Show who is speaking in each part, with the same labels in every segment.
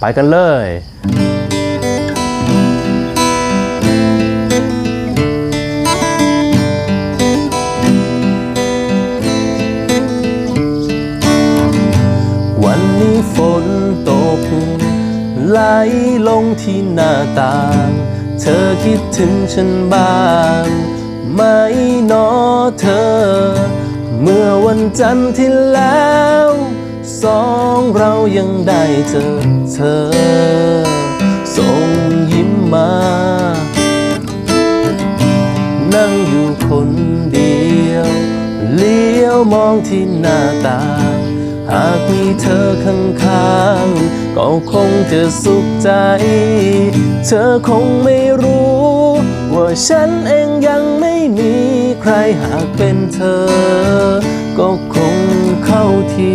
Speaker 1: ไปกันเลย วันนี้ฝนตก ไหลลงที่หน้าต่าง เธอคิดถึงฉันบ้างไหมหนอเธอ เมื่อวันจันทร์ที่แล้ว สองเรายังได้เจอเธอ ส่งยิ้มมา นั่งอยู่คนเดียว เลี้ยวมองที่หน้าต่างหากมีเธอข้างๆ ก็คงจะสุขใจ เธอคงไม่รู้ ว่าฉันเองยังไม่มีใครหากเป็นเธอ ก็คงเข้าที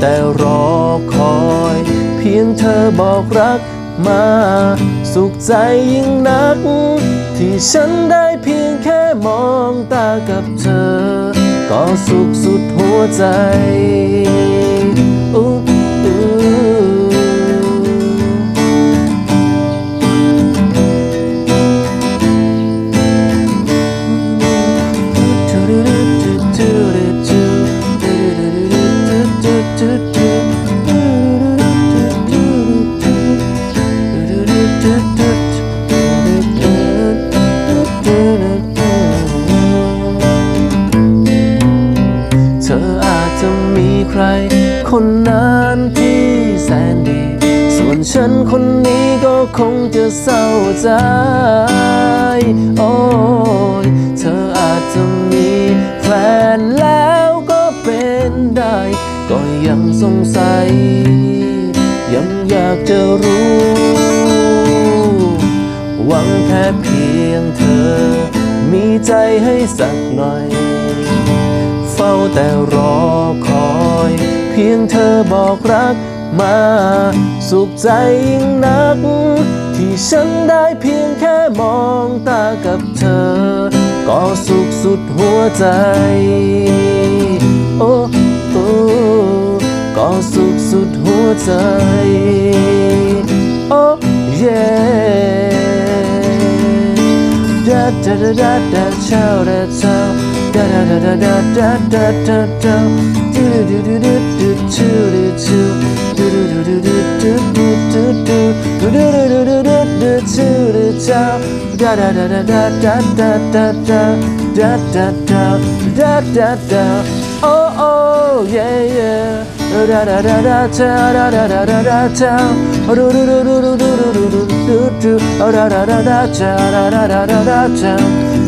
Speaker 1: แต่รอคอย เพียงเธอบอกรักมา สุขใจยิ่งนัก ที่ฉันได้เพียงแค่มองตากับเธอ ก็สุขสุดหัวใจ ใคร คนนั้นที่แสนดี ส่วนฉันคนนี้ก็คงจะเศร้าใจ โอ้ยเธออาจจะมีแฟนแล้วก็เป็นได้ ก็ยังสงสัย ยังอยากจะรู้ หวังแค่เพียงเธอ มีใจให้สักหน่อย เฝ้าแต่รอคอย เพียงเธอบอกรักมา สุขใจยิ่งนัก ที่ฉันได้เพียงแค่มองตากับเธอ ก็สุขสุดหัวใจ โอ้โอ้ก็สุขสุดหัวใจ โอ้เย่ da da da da da chow da chow da da da da da da da da da do do do do do do da da da da da da da da da da da da da da da oh oh yeah yeah da da da da chow da da da da da chow do do do do do do do do do do oh da da da da chow da da da da da chow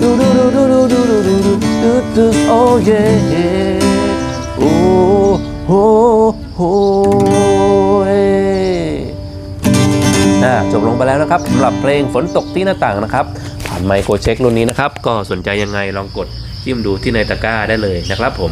Speaker 1: do do do do do do do do do do oh yeah yeah ำหรับเพลงฝนตกที่หน้าต่างนะครับผ่านไมโครเช็ครุ่นนี้นะครับ ก็สนใจยังไงลองกดจิ้มดูที่ในตะกร้าได้เลยนะครับผม